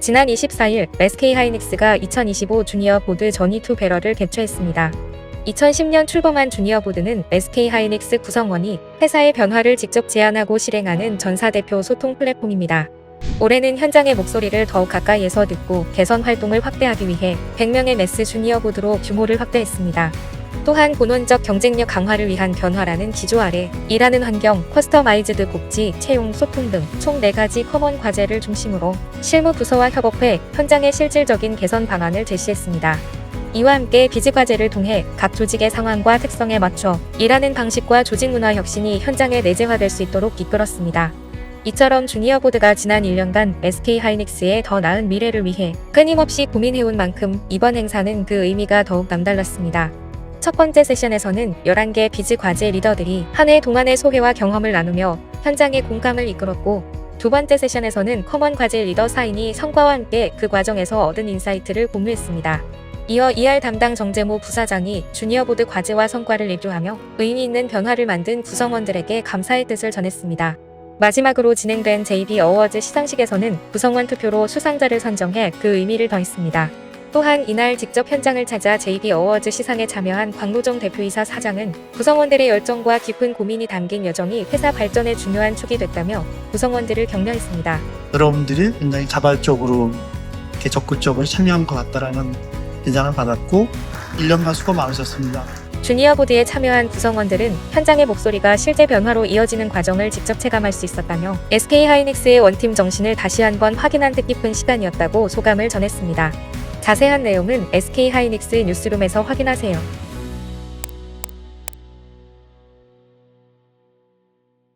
지난 24일 SK 하이닉스가 2025 주니어 보드 전이2 배럴을 개최했습니다. 2010년 출범한 주니어 보드는 SK 하이닉스 구성원이 회사의 변화를 직접 제안하고 실행하는 전사 대표 소통 플랫폼입니다. 올해는 현장의 목소리를 더욱 가까이에서 듣고 개선 활동을 확대하기 위해 100명의 매스 주니어 보드로 규모를 확대했습니다. 또한 본원적 경쟁력 강화를 위한 변화라는 기조 아래 일하는 환경, 커스터마이즈드 복지, 채용, 소통 등 총 4가지 커먼 과제를 중심으로 실무 부서와 협업해 현장의 실질적인 개선 방안을 제시했습니다. 이와 함께 비즈 과제를 통해 각 조직의 상황과 특성에 맞춰 일하는 방식과 조직 문화 혁신이 현장에 내재화될 수 있도록 이끌었습니다. 이처럼 주니어 보드가 지난 1년간 SK 하이닉스의 더 나은 미래를 위해 끊임없이 고민해온 만큼 이번 행사는 그 의미가 더욱 남달랐습니다. 첫 번째 세션에서는 11개 비즈 과제 리더들이 한 해 동안의 소회와 경험을 나누며 현장의 공감을 이끌었고 두 번째 세션에서는 커먼 과제 리더 사인이 성과와 함께 그 과정에서 얻은 인사이트를 공유했습니다. 이어 ER 담당 정재모 부사장이 주니어 보드 과제와 성과를 리뷰하며 의미 있는 변화를 만든 구성원들에게 감사의 뜻을 전했습니다. 마지막으로 진행된 JB 어워즈 시상식에서는 구성원 투표로 수상자를 선정해 그 의미를 더했습니다. 또한 이날 직접 현장을 찾아 JB 어워즈 시상에 참여한 광로정 대표이사 사장은 구성원들의 열정과 깊은 고민이 담긴 여정이 회사 발전에 중요한 축이 됐다며 구성원들을 격려했습니다. 여러분들이 굉장히 자발적으로 이렇게 적극적으로 참여한 것 같다라는 인상을 받았고 1년간 수고 많으셨습니다. 주니어 보드에 참여한 구성원들은 현장의 목소리가 실제 변화로 이어지는 과정을 직접 체감할 수 있었다며 SK 하이닉스의 원팀 정신을 다시 한번 확인한 뜻깊은 시간이었다고 소감을 전했습니다. 자세한 내용은 SK 하이닉스 뉴스룸에서 확인하세요.